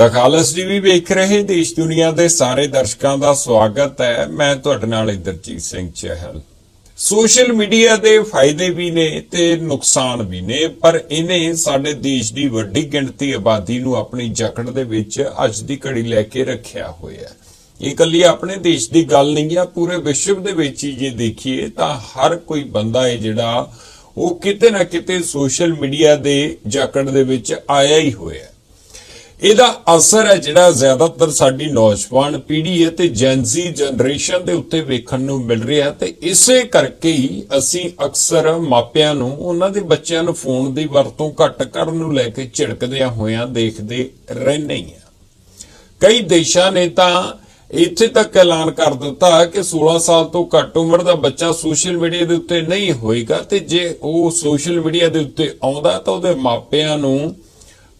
ਦਾ ਖਾਲਸ TV ਵੇਖ ਰਹੇ ਦੇਸ਼ ਦੁਨੀਆ ਦੇ ਸਾਰੇ ਦਰਸ਼ਕਾਂ ਦਾ ਸਵਾਗਤ ਹੈ। ਮੈਂ ਤੁਹਾਡੇ ਨਾਲ ਇੰਦਰਜੀਤ ਸਿੰਘ ਚਹਿਲ। ਸੋਸ਼ਲ ਮੀਡੀਆ ਦੇ ਫਾਇਦੇ ਵੀ ਨੇ ਤੇ ਨੁਕਸਾਨ ਵੀ ਨੇ, ਪਰ ਇਹਨੇ ਸਾਡੇ ਦੇਸ਼ ਦੀ ਵੱਡੀ ਗਿਣਤੀ ਆਬਾਦੀ ਨੂੰ ਆਪਣੀ ਜਕੜ ਦੇ ਵਿੱਚ ਅੱਜ ਦੀ ਘੜੀ ਲੈ ਕੇ ਰੱਖਿਆ ਹੋਇਆ ਹੈ। ਇਹ ਇਕੱਲੀ ਆਪਣੇ ਦੇਸ਼ ਦੀ ਗੱਲ ਨਹੀਂ ਹੈ ਪੂਰੇ ਵਿਸ਼ਵ ਦੇ ਵਿੱਚ ਹੀ ਜੇ ਦੇਖੀਏ ਤਾਂ ਹਰ ਕੋਈ ਬੰਦਾ ਹੈ ਜਿਹੜਾ, ਉਹ ਕਿਤੇ ਨਾ ਕਿਤੇ ਸੋਸ਼ਲ ਮੀਡੀਆ ਦੇ ਜਕੜ ਦੇ ਵਿੱਚ ਆਇਆ ਹੀ ਹੋਇਆ ਇਹਦਾ ਅਸਰ ਹੈ ਜਿਹੜਾ ਜ਼ਿਆਦਾਤਰ ਸਾਡੀ ਨੌਜਵਾਨ ਪੀੜ੍ਹੀ ਹੈ ਤੇ ਜੈਨਜ਼ੀ ਜਨਰੇਸ਼ਨ ਦੇ ਉੱਤੇ ਵੇਖਣ ਨੂੰ ਮਿਲ ਰਿਹਾ ਹੈ ਤੇ ਇਸੇ ਕਰਕੇ ਹੀ ਅਸੀਂ ਅਕਸਰ ਮਾਪਿਆਂ ਨੂੰ, ਉਹਨਾਂ ਦੇ ਬੱਚਿਆਂ ਨੂੰ ਫੋਨ ਦੀ ਵਰਤੋਂ ਘੱਟ ਕਰਨ ਨੂੰ ਲੈ ਕੇ ਝਿੜਕਦਿਆਂ ਹੋਇਆਂ ਦੇਖਦੇ ਰਹਿੰਦੇ ਹਾਂ। ਕਈ ਦੇਸ਼ਾਂ ਨੇ ਤਾਂ ਇੱਥੇ ਤੱਕ ਐਲਾਨ ਕਰ ਦਿੱਤਾ ਕਿ 16 ਸਾਲ ਤੋਂ ਘੱਟ ਉਮਰ ਦਾ ਬੱਚਾ ਸੋਸ਼ਲ ਮੀਡੀਆ ਦੇ ਉੱਤੇ ਨਹੀਂ ਹੋਏਗਾ ਤੇ ਜੇ ਉਹ ਸੋਸ਼ਲ ਮੀਡੀਆ ਦੇ ਉੱਤੇ ਆਉਂਦਾ ਤਾਂ ਉਹਦੇ ਮਾਪਿਆਂ ਨੂੰ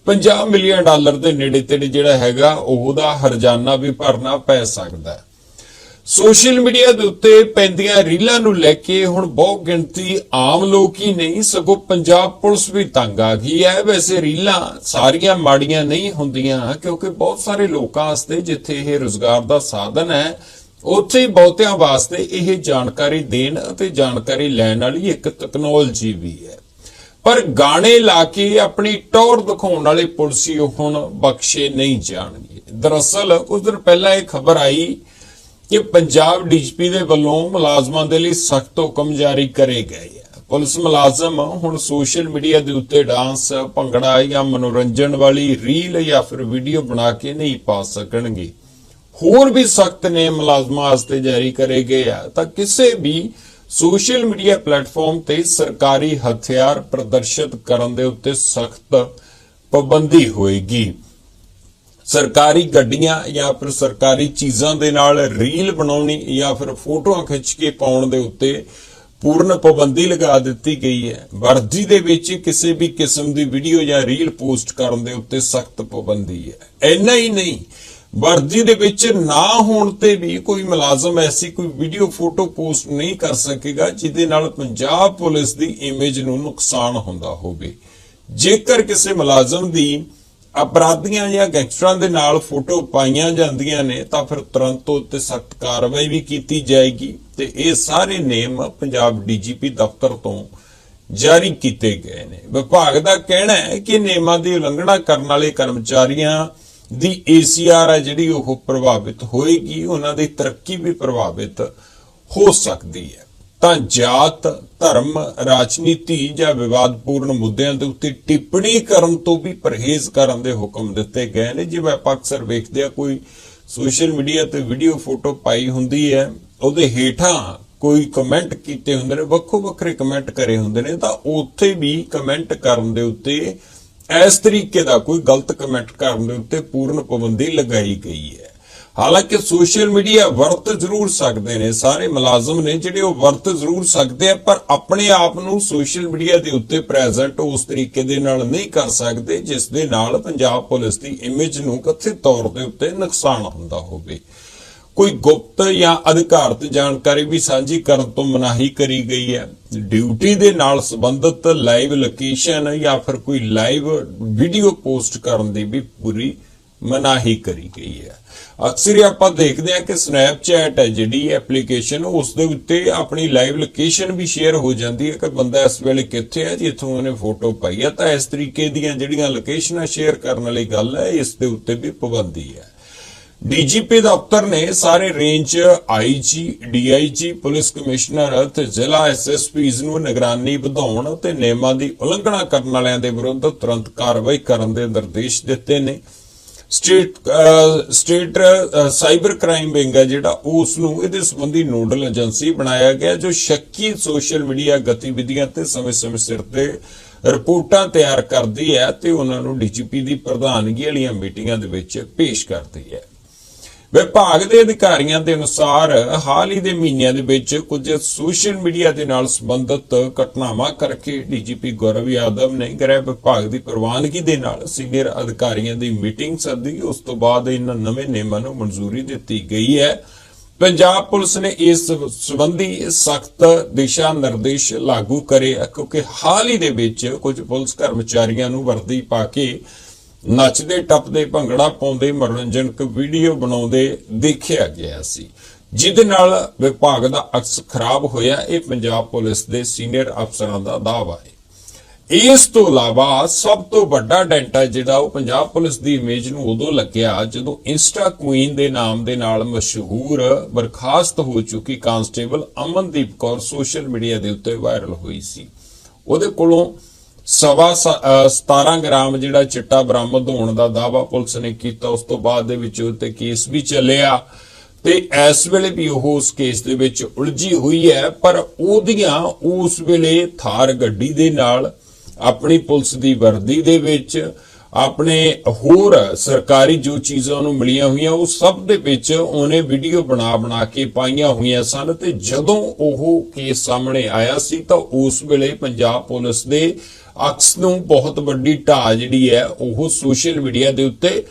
50 ਮਿਲੀਅਨ ਡਾਲਰ ਦੇ ਨੇੜੇ ਤੇੜੇ ਜਿਹੜਾ ਹੈਗਾ, ਉਹਦਾ ਹਰਜਾਨਾ ਵੀ ਭਰਨਾ ਪੈ ਸਕਦਾ ਹੈ। ਸੋਸ਼ਲ ਮੀਡੀਆ ਦੇ ਉੱਤੇ ਪੈਂਦੀਆਂ ਰੀਲਾਂ ਨੂੰ ਲੈ ਕੇ ਹੁਣ ਬਹੁਤ ਗਿਣਤੀ ਆਮ ਲੋਕ ਹੀ ਨਹੀਂ, ਸਗੋਂ ਪੰਜਾਬ ਪੁਲਿਸ ਵੀ ਤੰਗ ਆ ਗਈ ਹੈ। ਵੈਸੇ ਰੀਲਾਂ ਸਾਰੀਆਂ ਮਾੜੀਆਂ ਨਹੀਂ ਹੁੰਦੀਆਂ, ਕਿਉਂਕਿ ਬਹੁਤ ਸਾਰੇ ਲੋਕਾਂ ਵਾਸਤੇ ਜਿੱਥੇ ਇਹ ਰੋਜ਼ਗਾਰ ਦਾ ਸਾਧਨ ਹੈ, ਉੱਥੇ ਹੀ ਬਹੁਤਿਆਂ ਵਾਸਤੇ ਇਹ ਜਾਣਕਾਰੀ ਦੇਣ ਅਤੇ ਜਾਣਕਾਰੀ ਲੈਣ ਵਾਲੀ ਇੱਕ ਟੈਕਨੋਲੋਜੀ ਵੀ ਹੈ। ਪਰ ਗਾਣੇ ਲਾ ਕੇ ਆਪਣੀ ਟੌਰ ਦਿਖਾਉਣ ਵਾਲੇ ਪੁਲਸੀ ਹੁਣ ਬਖਸ਼ੇ ਨਹੀਂ ਜਾਣਗੇ। ਦਰਅਸਲ ਕੁਝ ਦਿਨ ਪਹਿਲਾਂ ਇਹ ਖਬਰ ਆਈ ਕਿ ਪੰਜਾਬ ਡੀਜੀਪੀ ਦੇ ਵੱਲੋਂ ਮੁਲਾਜ਼ਮਾਂ ਦੇ ਲਈ ਸਖਤ ਹੁਕਮ ਜਾਰੀ ਕਰੇ ਗਏ ਹੈ ਪੁਲਿਸ ਮੁਲਾਜ਼ਮ ਹੁਣ ਸੋਸ਼ਲ ਮੀਡੀਆ ਦੇ ਉੱਤੇ ਡਾਂਸ, ਭੰਗੜਾ ਜਾਂ ਮਨੋਰੰਜਨ ਵਾਲੀ ਰੀਲ ਜਾਂ ਫਿਰ ਵੀਡੀਓ ਬਣਾ ਕੇ ਨਹੀਂ ਪਾ ਸਕਣਗੇ। ਹੋਰ ਵੀ ਸਖਤ ਨੇ ਮੁਲਾਜ਼ਮਾਂ ਵਾਸਤੇ ਜਾਰੀ ਕਰੇ ਗਏ ਆ। ਤਾਂ ਕਿਸੇ ਵੀ ਸੋਸ਼ਲ ਮੀਡੀਆ ਪਲੇਟਫਾਰਮ ਤੇ ਸਰਕਾਰੀ ਹਥਿਆਰ ਪ੍ਰਦਰਸ਼ਿਤ ਕਰਨ ਦੇ ਉੱਤੇ ਸਖਤ ਪਾਬੰਦੀ ਹੋਏਗੀ। ਸਰਕਾਰੀ ਗੱਡੀਆਂ ਜਾਂ ਫਿਰ ਸਰਕਾਰੀ ਚੀਜ਼ਾਂ ਦੇ ਨਾਲ ਰੀਲ ਬਣਾਉਣੀ ਜਾਂ ਫਿਰ ਫੋਟੋਆਂ ਖਿੱਚ ਕੇ ਪਾਉਣ ਦੇ ਉੱਤੇ ਪੂਰਨ ਪਾਬੰਦੀ ਲਗਾ ਦਿੱਤੀ ਗਈ ਹੈ। ਵਰਦੀ ਦੇ ਵਿੱਚ ਕਿਸੇ ਵੀ ਕਿਸਮ ਦੀ ਵੀਡੀਓ ਜਾਂ ਰੀਲ ਪੋਸਟ ਕਰਨ ਦੇ ਉੱਤੇ ਸਖਤ ਪਾਬੰਦੀ ਹੈ। ਇੰਨਾ ਹੀ ਨਹੀਂ ਵਰਦੀ ਦੇ ਵਿੱਚ ਨਾ ਹੋਣ ਤੇ ਵੀ ਕੋਈ ਮੁਲਾਜ਼ਮ ਐਸੀ ਕੋਈ ਵੀਡੀਓ ਫੋਟੋ ਪੋਸਟ ਨਹੀਂ ਕਰ ਸਕੇਗਾ, ਜਿਹਦੇ ਨਾਲ ਪੰਜਾਬ ਪੁਲਿਸ ਦੀ ਇਮੇਜ ਨੂੰ ਨੁਕਸਾਨ ਹੁੰਦਾ ਹੋਵੇ। ਜੇਕਰ ਕਿਸੇ ਮੁਲਾਜ਼ਮ ਦੀ ਅਪਰਾਧੀਆਂ ਜਾਂ ਗੈਂਗਸਟਰਾਂ ਦੇ ਨਾਲ ਫੋਟੋ ਪਾਈਆਂ ਜਾਂਦੀਆਂ ਨੇ, ਤਾਂ ਫਿਰ ਤੁਰੰਤ ਉੱਤੇ ਸਖਤ ਕਾਰਵਾਈ ਵੀ ਕੀਤੀ ਜਾਏਗੀ ਤੇ ਇਹ ਸਾਰੇ ਨਿਯਮ ਪੰਜਾਬ ਡੀਜੀਪੀ ਦਫ਼ਤਰ ਤੋਂ ਜਾਰੀ ਕੀਤੇ ਗਏ ਨੇ। ਵਿਭਾਗ ਦਾ ਕਹਿਣਾ ਹੈ ਕਿ ਨਿਯਮਾਂ ਦੀ ਉਲੰਘਣਾ ਕਰਨ ਵਾਲੇ ਕਰਮਚਾਰੀਆਂ ਦੀ ਏਸੀਆਰ ਹੈ ਜਿਹੜੀ ਉਹ ਪ੍ਰਭਾਵਿਤ ਹੋਏਗੀ, ਉਹਨਾਂ ਦੀ ਤਰੱਕੀ ਵੀ ਪ੍ਰਭਾਵਿਤ ਹੋ ਸਕਦੀ ਹੈ। ਤਾਂ ਜਾਤ, ਧਰਮ, ਰਾਜਨੀਤੀ ਜਾਂ ਵਿਵਾਦਪੂਰਨ ਮੁੱਦਿਆਂ ਦੇ ਉੱਤੇ ਟਿੱਪਣੀ ਕਰਨ ਤੋਂ ਵੀ ਪਰਹੇਜ਼ ਕਰਨ ਦੇ ਹੁਕਮ ਦਿੱਤੇ ਗਏ ਨੇ। ਜਿਵੇਂ ਆਪਾਂ ਅਕਸਰ ਵੇਖਦੇ ਆ ਕੋਈ ਸੋਸ਼ਲ ਮੀਡੀਆ ਤੇ ਵੀਡੀਓ ਫੋਟੋ ਪਾਈ ਹੁੰਦੀ ਹੈ, ਉਹਦੇ ਹੇਠਾਂ ਕੋਈ ਕਮੈਂਟ ਕੀਤੇ ਹੁੰਦੇ ਨੇ ਵੱਖੋ ਵੱਖਰੇ ਕਮੈਂਟ ਕਰੇ ਹੁੰਦੇ ਨੇ, ਤਾਂ ਉੱਥੇ ਵੀ ਕਮੈਂਟ ਕਰਨ ਦੇ ਉੱਤੇ ਇਸ ਤਰੀਕੇ ਦਾ ਕੋਈ ਗਲਤ ਕਮੈਂਟ ਕਰਨ ਦੇ ਉੱਤੇ ਪੂਰਨ ਪਾਬੰਦੀ ਲਗਾਈ ਗਈ ਹੈ। ਹਾਲਾਂਕਿ ਸੋਸ਼ਲ ਮੀਡੀਆ ਵਰਤ ਜ਼ਰੂਰ ਸਕਦੇ ਨੇ, ਸਾਰੇ ਮੁਲਾਜ਼ਮ ਨੇ ਜਿਹੜੇ ਉਹ ਵਰਤ ਜ਼ਰੂਰ ਸਕਦੇ ਆ, ਪਰ ਆਪਣੇ ਆਪ ਨੂੰ ਸੋਸ਼ਲ ਮੀਡੀਆ ਦੇ ਉੱਤੇ ਪ੍ਰੈਜ਼ੈਂਟ ਉਸ ਤਰੀਕੇ ਦੇ ਨਾਲ ਨਹੀਂ ਕਰ ਸਕਦੇ, ਜਿਸ ਦੇ ਨਾਲ ਪੰਜਾਬ ਪੁਲਿਸ ਦੀ ਇਮੇਜ ਨੂੰ ਕਥਿਤ ਤੌਰ ਦੇ ਉੱਤੇ ਨੁਕਸਾਨ ਹੁੰਦਾ ਹੋਵੇ। ਕੋਈ ਗੁਪਤ ਜਾਂ ਅਧਿਕਾਰਤ ਜਾਣਕਾਰੀ ਵੀ ਸਾਂਝੀ ਕਰਨ ਤੋਂ ਮਨਾਹੀ ਕਰੀ ਗਈ ਹੈ। ਡਿਊਟੀ ਦੇ ਨਾਲ ਸੰਬੰਧਿਤ ਲਾਈਵ ਲੋਕੇਸ਼ਨ ਜਾਂ ਫਿਰ ਕੋਈ ਲਾਈਵ ਵੀਡੀਓ ਪੋਸਟ ਕਰਨ ਦੀ ਵੀ ਪੂਰੀ ਮਨਾਹੀ ਕਰੀ ਗਈ ਹੈ। ਅਕਸਰ ਹੀ ਆਪਾਂ ਦੇਖਦੇ ਹਾਂ ਕਿ ਸਨੈਪਚੈਟ ਹੈ, ਜਿਹੜੀ ਐਪਲੀਕੇਸ਼ਨ, ਉਸ ਦੇ ਉੱਤੇ ਆਪਣੀ ਲਾਈਵ ਲੋਕੇਸ਼ਨ ਵੀ ਸ਼ੇਅਰ ਹੋ ਜਾਂਦੀ ਹੈ ਕਿ ਬੰਦਾ ਇਸ ਵੇਲੇ ਕਿੱਥੇ ਹੈ, ਜਿੱਥੋਂ ਉਹਨੇ ਫੋਟੋ ਪਾਈ ਹੈ। ਤਾਂ ਇਸ ਤਰੀਕੇ ਦੀਆਂ ਜਿਹੜੀਆਂ ਲੋਕੇਸ਼ਨਾਂ ਸ਼ੇਅਰ ਕਰਨ ਵਾਲੀ ਗੱਲ ਹੈ, ਇਸ ਦੇ ਉੱਤੇ ਵੀ ਪਾਬੰਦੀ ਹੈ। ਡੀਜੀਪੀ ਦਫ਼ਤਰ ਨੇ ਸਾਰੇ range IG, DIG, police commissioner ਅਤੇ ਜ਼ਿਲ੍ਹਾ ਐਸਐਸਪੀਜ਼ ਨੂੰ ਨਿਗਰਾਨੀ ਵਧਾਉਣ ਅਤੇ ਨਿਯਮਾਂ ਦੀ ਉਲੰਘਣਾ ਕਰਨ ਵਾਲਿਆਂ ਦੇ ਵਿਰੁੱਧ ਤੁਰੰਤ ਕਾਰਵਾਈ ਕਰਨ ਦੇ ਨਿਰਦੇਸ਼ ਦਿੱਤੇ ਨੇ। State state cyber crime wing ਹੈ ਜਿਹੜਾ ਉਸ ਨੂੰ ਇਹਦੇ ਸੰਬੰਧੀ ਨੋਡਲ ਏਜੰਸੀ ਬਣਾਇਆ ਗਿਆ ਜੋ ਸ਼ੱਕੀ ਸੋਸ਼ਲ ਮੀਡੀਆ ਗਤੀਵਿਧੀਆਂ ਤੇ ਸਮੇਂ-ਸਮੇਂ ਸਿਰ ਤੇ ਰਿਪੋਰਟਾਂ ਤਿਆਰ ਕਰਦੀ ਹੈ ਤੇ ਉਹਨਾਂ ਨੂੰ ਡੀਜੀਪੀ ਦੀ ਪ੍ਰਧਾਨਗੀ ਵਾਲੀਆਂ ਮੀਟਿੰਗਾਂ ਦੇ ਵਿੱਚ ਪੇਸ਼ ਕਰਦੀ ਹੈ। ਵਿਭਾਗ ਦੇ ਅਧਿਕਾਰੀਆਂ ਦੇ ਅਨੁਸਾਰ ਹਾਲ ਹੀ ਦੇ ਮਹੀਨਿਆਂ ਦੇ ਵਿੱਚ ਕੁਝ ਸੋਸ਼ਲ ਮੀਡੀਆ ਦੇ ਨਾਲ ਸੰਬੰਧਿਤ ਘਟਨਾਵਾਂ ਕਰਕੇ ਡੀਜੀਪੀ ਗੌਰਵ ਯਾਦਵ ਨੇ ਗ੍ਰਹਿ ਵਿਭਾਗ ਦੀ ਪ੍ਰਵਾਨਗੀ ਦੇ ਨਾਲ ਸੀਨੀਅਰ ਅਧਿਕਾਰੀਆਂ ਦੀ ਮੀਟਿੰਗ ਸੱਦੀ। ਉਸ ਤੋਂ ਬਾਅਦ ਇਹਨਾਂ ਨਵੇਂ ਨਿਯਮਾਂ ਨੂੰ ਮਨਜ਼ੂਰੀ ਦਿੱਤੀ ਗਈ ਹੈ। ਪੰਜਾਬ ਪੁਲਿਸ ਨੇ ਇਸ ਸੰਬੰਧੀ ਸਖਤ ਦਿਸ਼ਾ ਨਿਰਦੇਸ਼ ਲਾਗੂ ਕਰੇ ਆ ਕਿਉਂਕਿ ਹਾਲ ਹੀ ਦੇ ਵਿੱਚ ਕੁਝ ਪੁਲਿਸ ਕਰਮਚਾਰੀਆਂ ਨੂੰ ਵਰਦੀ ਪਾ ਕੇ ਨੱਚਦੇ, ਟੱਪਦੇ, ਭੰਗੜਾ ਪਾਉਂਦੇ ਮਨੋਰੰਜਨਕ ਵੀਡੀਓ ਬਣਾਉਂਦੇ ਦੇਖਿਆ ਗਿਆ ਸੀ। ਜਿਹਦੇ ਨਾਲ ਵਿਭਾਗ ਦਾ ਅਕਸ ਖਰਾਬ ਹੋਇਆ, ਇਹ ਪੰਜਾਬ ਪੁਲਿਸ ਦੇ ਸੀਨੀਅਰ ਅਫਸਰਾਂ ਦਾ ਦਾਅਵਾ ਹੈ। ਇਸ ਤੋਂ ਇਲਾਵਾ ਸਭ ਤੋਂ ਵੱਡਾ ਡੈਂਟਾ ਜਿਹੜਾ ਉਹ ਪੰਜਾਬ ਪੁਲਿਸ ਦੀ ਇਮੇਜ ਨੂੰ ਉਦੋਂ ਲੱਗਿਆ ਜਦੋਂ ਇੰਸਟਾ ਕੁਈਨ ਦੇ ਨਾਮ ਦੇ ਨਾਲ ਮਸ਼ਹੂਰ, ਬਰਖਾਸਤ ਹੋ ਚੁੱਕੀ constable Amandeep Kaur social media ਦੇ ਉੱਤੇ ਵਾਇਰਲ ਹੋਈ ਸੀ। ਉਹਦੇ ਕੋਲੋਂ ਸਵਾ ਸ- 17 ਗ੍ਰਾਮ ਜਿਹੜਾ ਚਿੱਟਾ ਬਰਾਮਦ ਹੋਣ ਦਾ ਦਾਅਵਾ ਪੁਲਿਸ ਨੇ ਕੀਤਾ, ਉਸ ਤੋਂ ਬਾਅਦ ਦੇ ਵਿੱਚ ਉੱਤੇ ਕੇਸ ਵੀ ਚੱਲਿਆ। ਤੇ ਇਸ ਵੇਲੇ ਵੀ ਉਹ ਉਸ ਕੇਸ ਦੇ ਵਿੱਚ ਉਲਝੀ ਹੋਈ ਹੈ, ਪਰ ਉਹਦੀਆਂ ਉਸ ਵੇਲੇ ਥਾਰ ਗੱਡੀ ਦੇ ਨਾਲ, ਆਪਣੀ ਪੁਲਿਸ ਦੀ ਵਰਦੀ ਦੇ ਵਿੱਚ, ਆਪਣੇ ਹੋਰ ਸਰਕਾਰੀ ਜੋ ਚੀਜ਼ਾਂ ਉਹਨੂੰ ਮਿਲੀਆਂ ਹੋਈਆਂ, ਉਹ ਸਭ ਦੇ ਵਿੱਚ ਉਹਨੇ ਵੀਡੀਓ ਬਣਾ ਬਣਾ ਕੇ ਪਾਈਆਂ ਹੋਈਆਂ ਸਨ। ਤੇ ਜਦੋਂ ਉਹ ਕੇਸ ਸਾਹਮਣੇ ਆਇਆ ਸੀ, ਤਾਂ ਉਸ ਵੇਲੇ ਪੰਜਾਬ ਪੁਲਿਸ ਦੇ ਅਕਸ ਨੂੰ ਬਹੁਤ ਵੱਡੀ ਢਾਹ ਜਿਹੜੀ ਹੈ, ਉਹ ਸੋਸ਼ਲ ਮੀਡੀਆ ਦੇ ਉੱਤੇ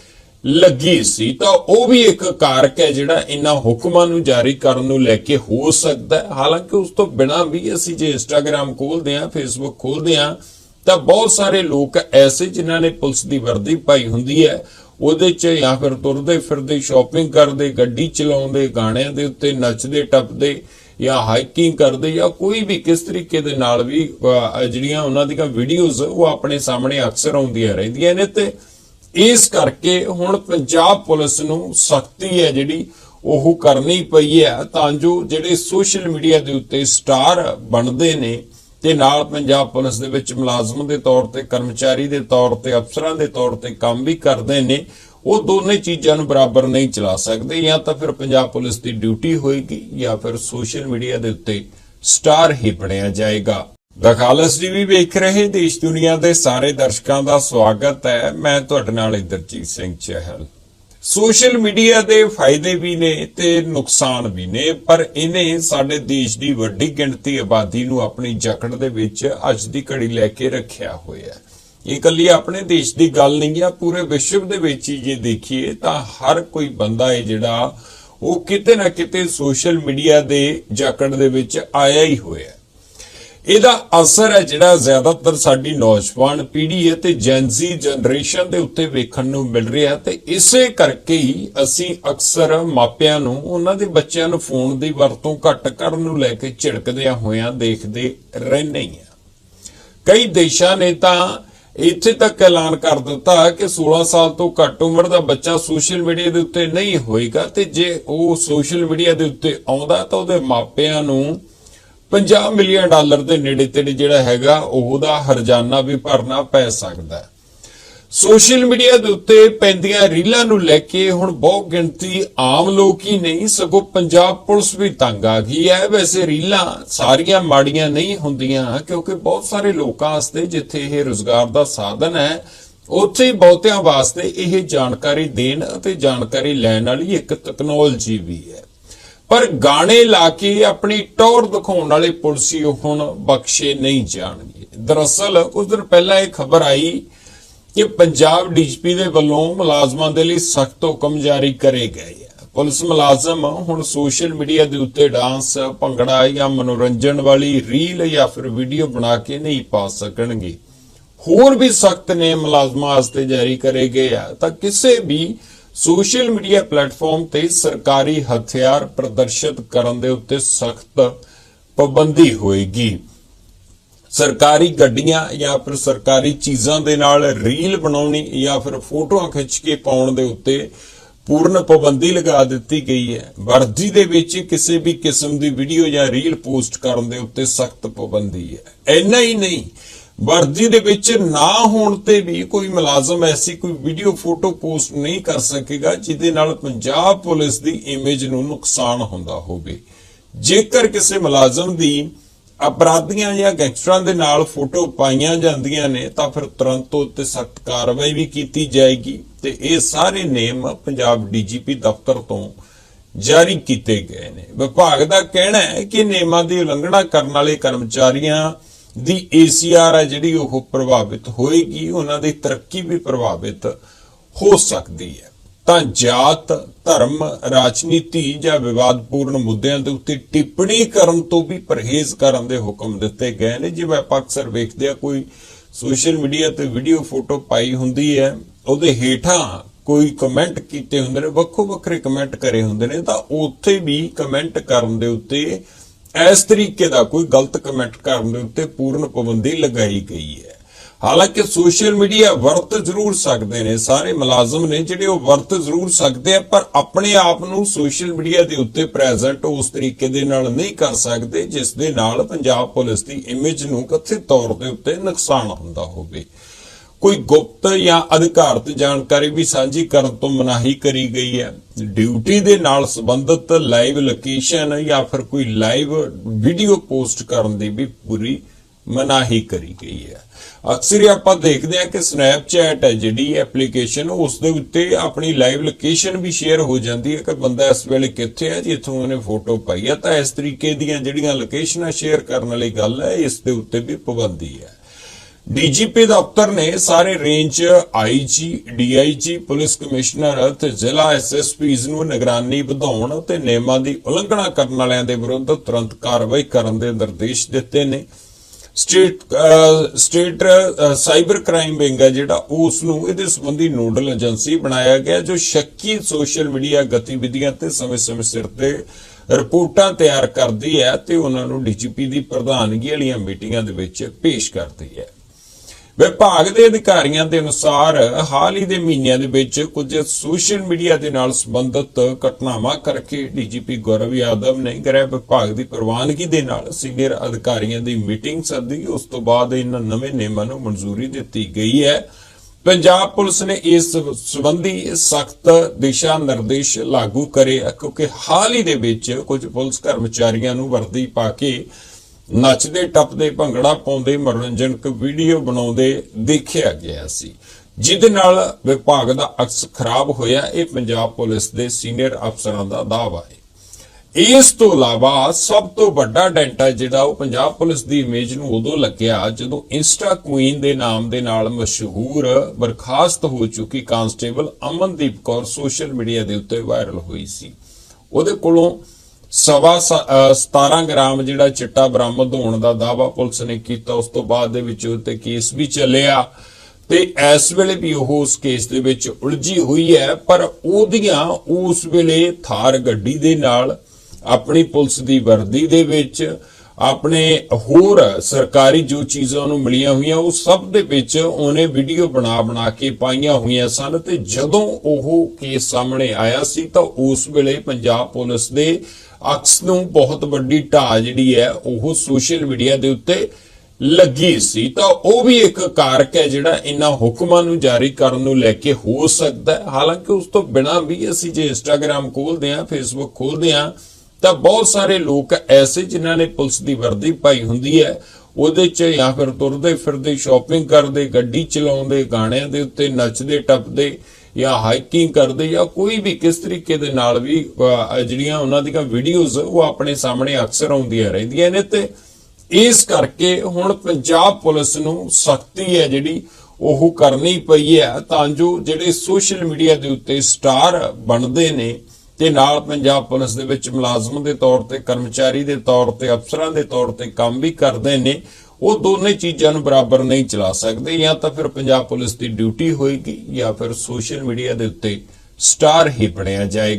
ਲੱਗੀ ਸੀ। ਤਾਂ ਉਹ ਵੀ ਇੱਕ ਕਾਰਕ ਹੈ ਜਿਹੜਾ ਇਹਨਾਂ ਹੁਕਮਾਂ ਨੂੰ ਜਾਰੀ ਕਰਨ ਨੂੰ ਲੈ ਕੇ ਹੋ ਸਕਦਾ ਹਾਲਾਂਕਿ ਉਸ ਤੋਂ ਬਿਨਾਂ ਵੀ ਅਸੀਂ ਜੇ ਇੰਸਟਾਗ੍ਰam ਖੋਲਦੇ ਹਾਂ ਫੇਸਬੁੱਕ ਖੋਲਦੇ ਹਾਂ, ਤਾਂ ਬਹੁਤ ਸਾਰੇ ਲੋਕ ਐਸੇ ਜਿਨ੍ਹਾਂ ਨੇ ਪੁਲਿਸ ਦੀ ਵਰਦੀ ਪਾਈ ਹੁੰਦੀ ਹੈ, ਉਹਦੇ 'ਚ ਜਾਂ ਫਿਰ ਤੁਰਦੇ ਫਿਰਦੇ ਸ਼ਾਪਿੰਗ ਕਰਦੇ, ਗੱਡੀ ਚਲਾਉਂਦੇ, ਗਾਣਿਆਂ ਦੇ ਉੱਤੇ ਨੱਚਦੇ, ਟੱਪਦੇ ਜਾਂ ਹਾਈਕਿੰਗ ਕਰਦੇ ਜਾਂ ਕੋਈ ਵੀ ਕਿਸ ਤਰੀਕੇ ਦੇ ਨਾਲ ਵੀ ਜਿਹੜੀਆਂ ਉਹਨਾਂ ਦੀਆਂ ਵੀਡੀਓਜ਼ ਉਹ ਆਪਣੇ ਸਾਹਮਣੇ ਅਕਸਰ ਆਉਂਦੀਆਂ ਰਹਿੰਦੀਆਂ ਨੇ ਤੇ ਇਸ ਕਰਕੇ ਹੁਣ ਪੰਜਾਬ ਪੁਲਿਸ ਨੂੰ ਸਖਤੀ ਹੈ ਜਿਹੜੀ ਉਹ ਕਰਨੀ ਪਈ ਹੈ। ਤਾਂ ਜੋ ਜਿਹੜੇ ਸੋਸ਼ਲ ਮੀਡੀਆ ਦੇ ਉੱਤੇ ਸਟਾਰ ਬਣਦੇ ਨੇ ਤੇ ਨਾਲ ਪੰਜਾਬ ਪੁਲਿਸ ਦੇ ਵਿੱਚ ਮੁਲਾਜ਼ਮ ਦੇ ਤੌਰ ਤੇ, ਕਰਮਚਾਰੀ ਦੇ ਤੌਰ ਤੇ, ਅਫਸਰਾਂ ਦੇ ਤੌਰ ਤੇ ਕੰਮ ਵੀ ਕਰਦੇ ਨੇ ਉਹ ਦੋਨੇ ਚੀਜ਼ਾਂ ਨੂੰ ਬਰਾਬਰ ਨਹੀਂ ਚਲਾ ਸਕਦੇ, ਜਾਂ ਤਾਂ ਫਿਰ ਪੰਜਾਬ ਪੁਲਿਸ ਦੀ ਡਿਊਟੀ ਹੋਏਗੀ, ਜਾਂ ਫਿਰ ਸੋਸ਼ਲ ਮੀਡੀਆ ਦੇ ਉੱਤੇ ਸਟਾਰ ਹੀ ਬਣਿਆ ਜਾਏਗਾ। ਦਖਾਲਸ ਟੀਵੀ ਵੇਖ ਰਹੇ, ਦੇਸ਼ ਦੁਨੀਆ ਦੇ ਸਾਰੇ ਦਰਸ਼ਕਾਂ ਦਾ ਸਵਾਗਤ ਹੈ। ਮੈਂ ਤੁਹਾਡੇ ਨਾਲ ਇੰਦਰਜੀਤ ਸਿੰਘ ਚਹਿਲ। ਸੋਸ਼ਲ ਮੀਡੀਆ ਦੇ ਫਾਇਦੇ ਵੀ ਨੇ ਤੇ ਨੁਕਸਾਨ ਵੀ ਨੇ, ਪਰ ਇਹਨੇ ਸਾਡੇ ਦੇਸ਼ ਦੀ ਵੱਡੀ ਗਿਣਤੀ ਆਬਾਦੀ ਨੂੰ ਆਪਣੀ ਜਕੜ ਦੇ ਵਿੱਚ ਅੱਜ ਦੀ ਘੜੀ ਲੈ ਕੇ ਰੱਖਿਆ ਹੋਇਆ ਹੈ। ਇਹ ਇਕੱਲੀ ਆਪਣੇ ਦੇਸ਼ ਦੀ ਗੱਲ ਨਹੀਂ ਆ, ਪੂਰੇ ਵਿਸ਼ਵ ਦੇ ਵਿੱਚ ਹੀ ਜੇ ਦੇਖੀਏ ਤਾਂ ਹਰ ਕੋਈ ਬੰਦਾ ਹੈ ਜਿਹੜਾ ਉਹ ਕਿਤੇ ਨਾ ਕਿਤੇ ਸੋਸ਼ਲ ਮੀਡੀਆ ਦੇ ਜਾਕੜ ਦੇ ਵਿੱਚ ਆਇਆ ਹੀ ਹੋਇਆ ਇਹਦਾ ਅਸਰ ਹੈ ਜਿਹੜਾ ਜ਼ਿਆਦਾਤਰ ਸਾਡੀ ਨੌਜਵਾਨ ਪੀੜ੍ਹੀ ਹੈ ਤੇ ਜੈਨਜ਼ੀ ਜਨਰੇਸ਼ਨ ਦੇ ਉੱਤੇ ਵੇਖਣ ਨੂੰ ਮਿਲ ਰਿਹਾ ਤੇ ਇਸੇ ਕਰਕੇ ਹੀ ਅਸੀਂ ਅਕਸਰ ਮਾਪਿਆਂ ਨੂੰ, ਉਹਨਾਂ ਦੇ ਬੱਚਿਆਂ ਨੂੰ ਫੋਨ ਦੀ ਵਰਤੋਂ ਘੱਟ ਕਰਨ ਨੂੰ ਲੈ ਕੇ ਝਿੜਕਦਿਆਂ ਹੋਇਆਂ ਦੇਖਦੇ ਰਹਿੰਦੇ ਹਾਂ। ਕਈ ਦੇਸ਼ਾਂ ਨੇ ਤਾਂ ਇੱਥੇ ਤੱਕ ਐਲਾਨ ਕਰ ਦਿੱਤਾ ਕਿ 16 ਸਾਲ ਤੋਂ ਘੱਟ ਉਮਰ ਦਾ ਬੱਚਾ ਸੋਸ਼ਲ ਮੀਡੀਆ ਦੇ ਉੱਤੇ ਨਹੀਂ ਹੋਏਗਾ ਤੇ ਜੇ ਉਹ ਸੋਸ਼ਲ ਮੀਡੀਆ ਦੇ ਉੱਤੇ ਆਉਂਦਾ ਤਾਂ ਉਹਦੇ ਮਾਪਿਆਂ ਨੂੰ 50 ਮਿਲੀਅਨ ਡਾਲਰ ਦੇ ਨੇੜੇ ਤੇੜੇ ਜਿਹੜਾ ਹੈਗਾ, ਉਹਦਾ ਹਰਜਾਨਾ ਵੀ ਭਰਨਾ ਪੈ ਸਕਦਾ ਹੈ। ਸੋਸ਼ਲ ਮੀਡੀਆ ਦੇ ਉੱਤੇ ਪੈਂਦੀਆਂ ਰੀਲਾਂ ਨੂੰ ਲੈ ਕੇ ਹੁਣ ਬਹੁਤ ਗਿਣਤੀ ਆਮ ਲੋਕ ਹੀ ਨਹੀਂ, ਸਗੋਂ ਪੰਜਾਬ ਪੁਲਿਸ ਵੀ ਤੰਗ ਆ ਗਈ ਹੈ। ਵੈਸੇ ਰੀਲਾਂ ਸਾਰੀਆਂ ਮਾੜੀਆਂ ਨਹੀਂ ਹੁੰਦੀਆਂ, ਕਿਉਂਕਿ ਬਹੁਤ ਸਾਰੇ ਲੋਕਾਂ ਵਾਸਤੇ ਜਿੱਥੇ ਇਹ ਰੋਜ਼ਗਾਰ ਦਾ ਸਾਧਨ ਹੈ, ਉੱਥੇ ਬਹੁਤਿਆਂ ਵਾਸਤੇ ਇਹ ਜਾਣਕਾਰੀ ਦੇਣ ਅਤੇ ਜਾਣਕਾਰੀ ਲੈਣ ਵਾਲੀ ਇੱਕ ਟੈਕਨੋਲੋਜੀ ਵੀ ਹੈ। ਪਰ ਗਾਣੇ ਲਾ ਕੇ ਆਪਣੀ ਟੌਰ ਦਿਖਾਉਣ ਵਾਲੇ ਪੁਲਸੀ ਹੁਣ ਬਖਸ਼ੇ ਨਹੀਂ ਜਾਣਗੇ। ਦਰਅਸਲ ਕੁਝ ਦਿਨ ਪਹਿਲਾਂ ਇਹ ਖਬਰ ਆਈ ਕਿ ਪੰਜਾਬ ਡੀਜੀਪੀ ਦੇ ਵੱਲੋਂ ਮੁਲਾਜ਼ਮਾਂ ਦੇ ਲਈ ਸਖਤ ਹੁਕਮ ਜਾਰੀ ਕਰੇ ਗਏ ਆ। ਪੁਲਿਸ ਮੁਲਾਜ਼ਮ ਹੁਣ ਸੋਸ਼ਲ ਮੀਡੀਆ ਦੇ ਉੱਤੇ ਡਾਂਸ, ਭੰਗੜਾ ਜਾਂ ਮਨੋਰੰਜਨ ਵਾਲੀ ਰੀਲ ਜਾਂ ਫਿਰ ਵੀਡੀਓ ਬਣਾ ਕੇ ਨਹੀਂ ਪਾ ਸਕਣਗੇ। ਹੋਰ ਵੀ ਸਖਤ ਨੇ ਮੁਲਾਜ਼ਮਾਂ ਵਾਸਤੇ ਜਾਰੀ ਕਰੇ ਗਏ ਆ। ਤਾਂ ਕਿਸੇ ਵੀ ਸੋਸ਼ਲ ਮੀਡੀਆ ਪਲੇਟਫਾਰਮ ਤੇ ਸਰਕਾਰੀ ਹਥਿਆਰ ਪ੍ਰਦਰਸ਼ਿਤ ਕਰਨ ਦੇ ਉੱਤੇ ਸਖਤ ਪਾਬੰਦੀ ਹੋਏਗੀ। ਸਰਕਾਰੀ ਗੱਡੀਆਂ ਜਾਂ ਫਿਰ ਸਰਕਾਰੀ ਚੀਜ਼ਾਂ ਦੇ ਨਾਲ ਰੀਲ ਬਣਾਉਣੀ ਜਾਂ ਫਿਰ ਫੋਟੋਆਂ ਖਿੱਚ ਕੇ ਪਾਉਣ ਦੇ ਉੱਤੇ ਪੂਰਨ ਪਾਬੰਦੀ ਲਗਾ ਦਿੱਤੀ ਗਈ ਹੈ। ਵਰਦੀ ਦੇ ਵਿੱਚ ਕਿਸੇ ਵੀ ਕਿਸਮ ਦੀ ਵੀਡੀਓ ਜਾਂ ਰੀਲ ਪੋਸਟ ਕਰਨ ਦੇ ਉੱਤੇ ਸਖਤ ਪਾਬੰਦੀ ਹੈ। ਇੰਨਾ ਹੀ ਨਹੀਂ, ਵਰਦੀ ਦੇ ਵਿੱਚ ਨਾ ਹੋਣ ਤੇ ਵੀ ਕੋਈ ਮੁਲਾਜ਼ਮ ਐਸੀ ਕੋਈ ਵੀਡੀਓ, ਫੋਟੋ ਪੋਸਟ ਨਹੀਂ ਕਰ ਸਕੇਗਾ ਜਿਹਦੇ ਨਾਲ ਪੰਜਾਬ ਪੁਲਿਸ ਦੀ ਇਮੇਜ ਨੂੰ ਨੁਕਸਾਨ ਹੁੰਦਾ ਹੋਵੇ। ਜੇਕਰ ਕਿਸੇ ਮੁਲਾਜ਼ਮ ਦੀ ਅਪਰਾਧੀਆਂ ਜਾਂ ਗੈਂਗਸਟਰਾਂ ਦੇ ਨਾਲ ਫੋਟੋ ਪਾਈਆਂ ਜਾਂਦੀਆਂ ਨੇ, ਤਾਂ ਫਿਰ ਤੁਰੰਤ ਉੱਤੇ ਸਖਤ ਕਾਰਵਾਈ ਵੀ ਕੀਤੀ ਜਾਏਗੀ ਤੇ ਇਹ ਸਾਰੇ ਨੇਮ ਪੰਜਾਬ ਡੀਜੀਪੀ ਦਫ਼ਤਰ ਤੋਂ ਜਾਰੀ ਕੀਤੇ ਗਏ ਨੇ। ਵਿਭਾਗ ਦਾ ਕਹਿਣਾ ਹੈ ਕਿ ਨਿਯਮਾਂ ਦੀ ਉਲੰਘਣਾ ਕਰਨ ਵਾਲੇ ਕਰਮਚਾਰੀਆਂ ਦੀ ਏਸੀਆਰ ਹੈ ਜਿਹੜੀ ਉਹ ਪ੍ਰਭਾਵਿਤ ਹੋਏਗੀ, ਉਹਨਾਂ ਦੀ ਤਰੱਕੀ ਵੀ ਪ੍ਰਭਾਵਿਤ ਹੋ ਸਕਦੀ ਹੈ। ਤਾਂ ਜਾਤ, ਧਰਮ, ਰਾਜਨੀਤੀ ਜਾਂ ਵਿਵਾਦਪੂਰਨ ਮੁੱਦਿਆਂ ਦੇ ਉੱਤੇ ਟਿੱਪਣੀ ਕਰਨ ਤੋਂ ਵੀ ਪਰਹੇਜ਼ ਕਰਨ ਦੇ ਹੁਕਮ ਦਿੱਤੇ ਗਏ ਨੇ। ਜਿਵੇਂ ਆਪਾਂ ਅਕਸਰ ਵੇਖਦੇ ਆ ਕੋਈ ਸੋਸ਼ਲ ਮੀਡੀਆ ਤੇ ਵੀਡੀਓ ਫੋਟੋ ਪਾਈ ਹੁੰਦੀ ਹੈ, ਉਹਦੇ ਹੇਠਾਂ ਕੋਈ ਕਮੈਂਟ ਕੀਤੇ ਹੁੰਦੇ ਨੇ ਵੱਖੋ ਵੱਖਰੇ ਕਮੈਂਟ ਕਰੇ ਹੁੰਦੇ ਨੇ, ਤਾਂ ਉੱਥੇ ਵੀ ਕਮੈਂਟ ਕਰਨ ਦੇ ਉੱਤੇ, ਇਸ ਤਰੀਕੇ ਦਾ ਕੋਈ ਗਲਤ ਕਮੈਂਟ ਕਰਨ ਦੇ ਉੱਤੇ ਪੂਰਨ ਪਾਬੰਦੀ ਲਗਾਈ ਗਈ ਹੈ। ਹਾਲਾਂਕਿ ਸੋਸ਼ਲ ਮੀਡੀਆ ਵਰਤ ਜ਼ਰੂਰ ਸਕਦੇ ਨੇ, ਸਾਰੇ ਮੁਲਾਜ਼ਮ ਨੇ ਜਿਹੜੇ ਉਹ ਵਰਤ ਜ਼ਰੂਰ ਸਕਦੇ ਆ, ਪਰ ਆਪਣੇ ਆਪ ਨੂੰ ਸੋਸ਼ਲ ਮੀਡੀਆ ਦੇ ਉੱਤੇ ਪ੍ਰੈਜ਼ੈਂਟ ਉਸ ਤਰੀਕੇ ਦੇ ਨਾਲ ਨਹੀਂ ਕਰ ਸਕਦੇ, ਜਿਸ ਦੇ ਨਾਲ ਪੰਜਾਬ ਪੁਲਿਸ ਦੀ ਇਮੇਜ ਨੂੰ ਕਥਿਤ ਤੌਰ ਦੇ ਉੱਤੇ ਨੁਕਸਾਨ ਹੁੰਦਾ ਹੋਵੇ। ਕੋਈ ਗੁਪਤ ਜਾਂ ਅਧਿਕਾਰਤ ਜਾਣਕਾਰੀ ਵੀ ਸਾਂਝੀ ਕਰਨ ਤੋਂ ਮਨਾਹੀ ਕਰੀ ਗਈ ਹੈ। ਡਿਊਟੀ ਦੇ ਨਾਲ ਸੰਬੰਧਿਤ ਲਾਈਵ ਲੋਕੇਸ਼ਨ ਜਾਂ ਫਿਰ ਕੋਈ ਲਾਈਵ ਵੀਡੀਓ ਪੋਸਟ ਕਰਨ ਦੀ ਵੀ ਪੂਰੀ ਮਨਾਹੀ ਕਰੀ ਗਈ ਹੈ। ਅਕਸਰ ਆਪਾਂ ਦੇਖਦੇ ਹਾਂ ਕਿ ਸਨੈਪਚੈਟ ਹੈ, ਜਿਹੜੀ ਐਪਲੀਕੇਸ਼ਨ ਉਸ ਦੇ ਉੱਤੇ ਆਪਣੀ ਲਾਈਵ ਲੋਕੇਸ਼ਨ ਵੀ ਸ਼ੇਅਰ ਹੋ ਜਾਂਦੀ ਹੈ ਕਿ ਬੰਦਾ ਇਸ ਵੇਲੇ ਕਿੱਥੇ ਹੈ, ਜਿੱਥੋਂ ਉਹਨੇ ਫੋਟੋ ਪਾਈ ਹੈ। ਤਾਂ ਇਸ ਤਰੀਕੇ ਦੀਆਂ ਜਿਹੜੀਆਂ ਲੋਕੇਸ਼ਨਾਂ ਸ਼ੇਅਰ ਕਰਨ ਵਾਲੀ ਗੱਲ ਹੈ, ਇਸ ਦੇ ਉੱਤੇ ਵੀ ਪਾਬੰਦੀ ਹੈ। ਡੀਜੀਪੀ ਦਫ਼ਤਰ ਨੇ ਸਾਰੇ range IG DIG police commissioner ਅਤੇ ਜ਼ਿਲ੍ਹਾ ਐਸਐਸਪੀਜ਼ ਨੂੰ ਨਿਗਰਾਨੀ ਵਧਾਉਣ ਤੇ ਨਿਯਮਾਂ ਦੀ ਉਲੰਘਣਾ ਕਰਨ ਵਾਲਿਆਂ ਦੇ ਵਿਰੁੱਧ ਤੁਰੰਤ ਕਾਰਵਾਈ ਕਰਨ ਦੇ ਨਿਰਦੇਸ਼ ਦਿੱਤੇ ਨੇ। State state cyber crime wing ਹੈ ਜਿਹੜਾ ਉਸ ਨੂੰ ਇਹਦੇ ਸੰਬੰਧੀ ਨੋਡਲ ਏਜੰਸੀ ਬਣਾਇਆ ਗਿਆ, ਜੋ ਸ਼ੱਕੀ ਸੋਸ਼ਲ ਮੀਡੀਆ ਗਤੀਵਿਧੀਆਂ ਤੇ ਸਮੇਂ-ਸਮੇਂ ਸਿਰ ਤੇ ਰਿਪੋਰਟਾਂ ਤਿਆਰ ਕਰਦੀ ਹੈ ਤੇ ਉਹਨਾਂ ਨੂੰ ਡੀਜੀਪੀ ਦੀ ਪ੍ਰਧਾਨਗੀ ਵਾਲੀਆਂ ਮੀਟਿੰਗਾਂ ਦੇ ਵਿੱਚ ਪੇਸ਼ ਕਰਦੀ ਹੈ। ਵਿਭਾਗ ਦੇ ਅਧਿਕਾਰੀਆਂ ਦੇ ਅਨੁਸਾਰ ਹਾਲ ਹੀ ਦੇ ਮਹੀਨਿਆਂ ਦੇ ਵਿੱਚ ਕੁਝ ਸੋਸ਼ਲ ਮੀਡੀਆ ਦੇ ਨਾਲ ਸੰਬੰਧਿਤ ਘਟਨਾਵਾਂ ਕਰਕੇ ਡੀਜੀਪੀ ਗੌਰਵ ਯਾਦਵ ਨੇ ਗ੍ਰਹਿ ਵਿਭਾਗ ਦੀ ਪ੍ਰਵਾਨਗੀ ਦੇ ਨਾਲ ਸੀਨੀਅਰ ਅਧਿਕਾਰੀਆਂ ਦੀ ਮੀਟਿੰਗ ਸੱਦੀ। ਉਸ ਤੋਂ ਬਾਅਦ ਇਹਨਾਂ ਨਵੇਂ ਨਿਯਮਾਂ ਨੂੰ ਮਨਜ਼ੂਰੀ ਦਿੱਤੀ ਗਈ ਹੈ। ਪੰਜਾਬ ਪੁਲਿਸ ਨੇ ਇਸ ਸੰਬੰਧੀ ਸਖਤ ਦਿਸ਼ਾ ਨਿਰਦੇਸ਼ ਲਾਗੂ ਕਰੇ ਆ ਕਿਉਂਕਿ ਹਾਲ ਹੀ ਦੇ ਵਿੱਚ ਕੁਝ ਪੁਲਿਸ ਕਰਮਚਾਰੀਆਂ ਨੂੰ ਵਰਦੀ ਪਾ ਕੇ ਨੱਚਦੇ, ਟੱਪਦੇ, ਭੰਗੜਾ ਪਾਉਂਦੇ ਮਨੋਰੰਜਨਕ ਵੀਡੀਓ ਬਣਾਉਂਦੇ ਦੇਖਿਆ ਗਿਆ ਸੀ। ਜਿਹਦੇ ਨਾਲ ਵਿਭਾਗ ਦਾ ਅਕਸ ਖਰਾਬ ਹੋਇਆ, ਇਹ ਪੰਜਾਬ ਪੁਲਿਸ ਦੇ ਸੀਨੀਅਰ ਅਫਸਰਾਂ ਦਾ ਦਾਅਵਾ ਹੈ। ਇਸ ਤੋਂ ਇਲਾਵਾ ਸਭ ਤੋਂ ਵੱਡਾ ਡੈਂਟਾ ਜਿਹੜਾ, ਉਹ ਪੰਜਾਬ ਪੁਲਿਸ ਦੀ ਇਮੇਜ ਨੂੰ ਉਦੋਂ ਲੱਗਿਆ ਜਦੋਂ ਇੰਸਟਾ ਕੁਈਨ ਦੇ ਨਾਮ ਦੇ ਨਾਲ ਮਸ਼ਹੂਰ, ਬਰਖਾਸਤ ਹੋ ਚੁੱਕੀ constable Amandeep Kaur social media ਦੇ ਉੱਤੇ ਵਾਇਰਲ ਹੋਈ ਸੀ। ਉਹਦੇ ਕੋਲੋਂ ਸਵਾ ਸ- 17 ਗ੍ਰਾਮ ਜਿਹੜਾ ਚਿੱਟਾ ਬਰਾਮਦ ਹੋਣ ਦਾ ਦਾਵਾ ਪੁਲਿਸ ਨੇ ਕੀਤਾ, ਉਸ ਤੋਂ ਬਾਅਦ ਦੇ ਵਿੱਚ ਉੱਤੇ ਕੇਸ ਵੀ ਚੱਲਿਆ। ਤੇ ਇਸ ਵੇਲੇ ਵੀ ਉਹ ਉਸ ਕੇਸ ਦੇ ਵਿੱਚ ਉਲਝੀ ਹੋਈ ਹੈ, ਪਰ ਉਹਦੀਆਂ ਉਸ ਵੇਲੇ ਥਾਰ ਗੱਡੀ ਦੇ ਨਾਲ, ਆਪਣੀ ਪੁਲਿਸ ਦੀ ਵਰਦੀ ਦੇ ਵਿੱਚ ਆਪਣੇ ਹੋਰ ਸਰਕਾਰੀ ਜੋ ਚੀਜ਼ਾਂ ਨੂੰ ਮਿਲੀਆਂ ਹੋਈਆਂ, ਉਹ ਸਭ ਦੇ ਵਿੱਚ ਉਹਨੇ ਵੀਡੀਓ ਬਣਾ ਬਣਾ ਕੇ ਪਾਈਆਂ ਹੋਈਆਂ ਸਨ ਤੇ ਜਦੋਂ ਉਹ ਕੇਸ ਸਾਹਮਣੇ ਆਇਆ ਸੀ ਤਾਂ ਉਸ ਵੇਲੇ ਪੰਜਾਬ ਪੁਲਿਸ ਦੇ ਅਕਸ ਨੂੰ ਬਹੁਤ ਵੱਡੀ ਢਾਹ ਜਿਹੜੀ ਹੈ, ਉਹ ਸੋਸ਼ਲ ਮੀਡੀਆ ਦੇ ਉੱਤੇ ਲੱਗੀ ਸੀ। ਤਾਂ ਉਹ ਵੀ ਇੱਕ ਕਾਰਕ ਹੈ ਜਿਹੜਾ ਇਹਨਾਂ ਹੁਕਮਾਂ ਨੂੰ ਜਾਰੀ ਕਰਨ ਨੂੰ ਲੈ ਕੇ ਹੋ ਸਕਦਾ ਹੈ। ਹਾਲਾਂਕਿ ਉਸ ਤੋਂ ਬਿਨਾਂ ਵੀ ਅਸੀਂ ਜੇ ਇੰਸਟਾਗ੍ਰam ਖੋਲਦੇ ਹਾਂ ਫੇਸਬੁੱਕ ਖੋਲਦੇ ਹਾਂ ਤਾਂ ਬਹੁਤ ਸਾਰੇ ਲੋਕ ਐਸੇ ਜਿਨ੍ਹਾਂ ਨੇ ਪੁਲਿਸ ਦੀ ਵਰਦੀ ਪਾਈ ਹੁੰਦੀ ਹੈ, ਉਹਦੇ 'ਚ ਜਾਂ ਫਿਰ ਤੁਰਦੇ ਫਿਰਦੇ ਸ਼ਾਪਿੰਗ ਕਰਦੇ, ਗੱਡੀ ਚਲਾਉਂਦੇ, ਗਾਣਿਆਂ ਦੇ ਉੱਤੇ ਨੱਚਦੇ, ਟੱਪਦੇ ਜਾਂ ਹਾਈਕਿੰਗ ਕਰਦੇ ਜਾਂ ਕੋਈ ਵੀ ਕਿਸ ਤਰੀਕੇ ਦੇ ਨਾਲ ਵੀ ਜਿਹੜੀਆਂ ਉਹਨਾਂ ਦੀਆਂ ਵੀਡੀਓਜ਼ ਉਹ ਆਪਣੇ ਸਾਹਮਣੇ ਅਕਸਰ ਆਉਂਦੀਆਂ ਰਹਿੰਦੀਆਂ ਨੇ ਤੇ ਇਸ ਕਰਕੇ ਹੁਣ ਪੰਜਾਬ ਪੁਲਿਸ ਨੂੰ ਸਖਤੀ ਹੈ ਜਿਹੜੀ ਉਹ ਕਰਨੀ ਪਈ ਹੈ। ਤਾਂ ਜੋ ਜਿਹੜੇ ਸੋਸ਼ਲ ਮੀਡੀਆ ਦੇ ਉੱਤੇ ਸਟਾਰ ਬਣਦੇ ਨੇ ਤੇ ਨਾਲ ਪੰਜਾਬ ਪੁਲਿਸ ਦੇ ਵਿੱਚ ਮੁਲਾਜ਼ਮ ਦੇ ਤੌਰ ਤੇ, ਕਰਮਚਾਰੀ ਦੇ ਤੌਰ ਤੇ, ਅਫਸਰਾਂ ਦੇ ਤੌਰ ਤੇ ਕੰਮ ਵੀ ਕਰਦੇ ਨੇ। ਉਹ ਦੋਨੇ ਚੀਜ਼ਾਂ ਨੂੰ ਬਰਾਬਰ ਨਹੀਂ ਚਲਾ ਸਕਦੇ, ਜਾਂ ਤਾਂ ਫਿਰ ਪੰਜਾਬ ਪੁਲਿਸ ਦੀ ਡਿਊਟੀ ਹੋਏਗੀ, ਜਾਂ ਫਿਰ ਸੋਸ਼ਲ ਮੀਡੀਆ ਦੇ ਉੱਤੇ ਸਟਾਰ ਹੀ ਬਣਿਆ ਜਾਏਗਾ।